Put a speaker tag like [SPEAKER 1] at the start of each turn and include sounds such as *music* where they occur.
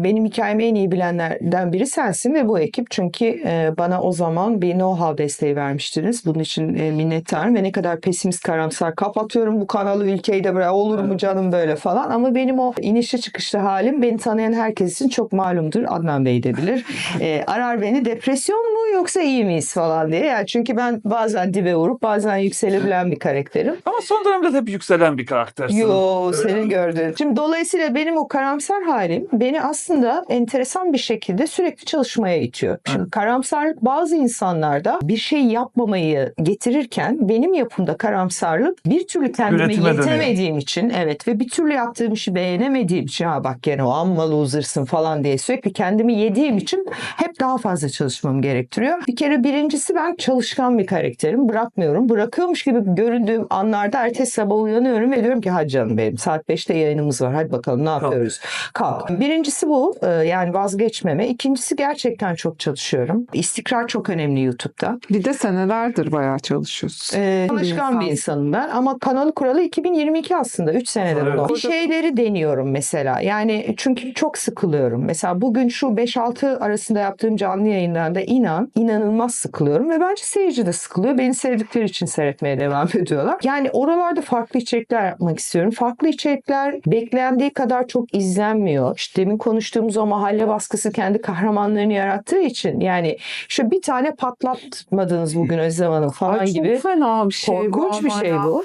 [SPEAKER 1] Benim hikayemi en iyi bilenlerden biri sensin ve bu ekip. Çünkü e, bana o zaman bir know-how desteği vermiştiniz. Bunun için e, minnettarım ve ne kadar pesimist karamsar kapatıyorum bu kanalı ülkeyi de böyle olur mu canım böyle falan. Ama benim o inişli çıkışlı halim beni tanıyan herkes için çok malumdur. Adnan Bey de bilir. *laughs* E, arar beni depresyon mu yoksa iyi miyiz falan diye. Yani çünkü ben bazen dibe vurup bazen yükselebilen bir karakterim.
[SPEAKER 2] Ama son dönemde hep yükselen bir karaktersin.
[SPEAKER 1] Yo senin gördüğün. Şimdi dolayısıyla benim o karamsar halim beni aslında enteresan bir şekilde sürekli çalışmaya itiyor. Şimdi karamsarlık bazı insanlarda bir şey yapmamayı getirirken benim yapımda karamsarlık bir türlü kendime
[SPEAKER 2] Üretime dönüyor.
[SPEAKER 1] yetemediğim için evet ve bir türlü yaptığım işi beğenemediğim için ha bak gene o amma loser'sın falan diye sürekli kendimi yediğim için hep daha fazla çalışmam gerektiriyor. Bir kere birincisi ben çalışkan bir karakterim. Bırakmıyorum. Bırakıyormuş gibi göründüğüm anlarda ertesi sabah uyanıyorum ve diyorum ki hadi canım benim saat 5'te yayınımız var. Hadi bakalım ne yapıyoruz? Kalk. Birincisi bu. E, Yani vazgeçmeme. İkincisi gerçekten çok çalışıyorum. İstikrar çok önemli YouTube'da.
[SPEAKER 3] Bir de senelerdir bayağı çalışıyorsun.
[SPEAKER 1] Ee, çalışkan bir insanım ben ama kanalı kuralı 2022 aslında 3 senede
[SPEAKER 2] Evet.
[SPEAKER 1] bunu. Bir şeyleri deniyorum mesela. Yani çünkü çok sıkılıyorum. Mesela bugün şu 5-6 arasında yaptığım canlı yayınlarda inan inanılmaz sıkılıyorum ve bence seyirci de sıkılıyor. Beni sevdikleri için seyretmeye devam *laughs* ediyorlar. Yani oralarda farklı içerikler yapmak istiyorum. Farklı içerikler beklendiği kadar çok izlenmiyor. İşte demin konuştuğumuz o mahalle baskısı kendi kahramanlarını yarattığı için yani şu bir tane patlatmadınız bugün Özlem Hanım falan
[SPEAKER 3] Ay,
[SPEAKER 1] gibi.
[SPEAKER 3] Çok fena bir şey.
[SPEAKER 1] Korkunç bir şey bu.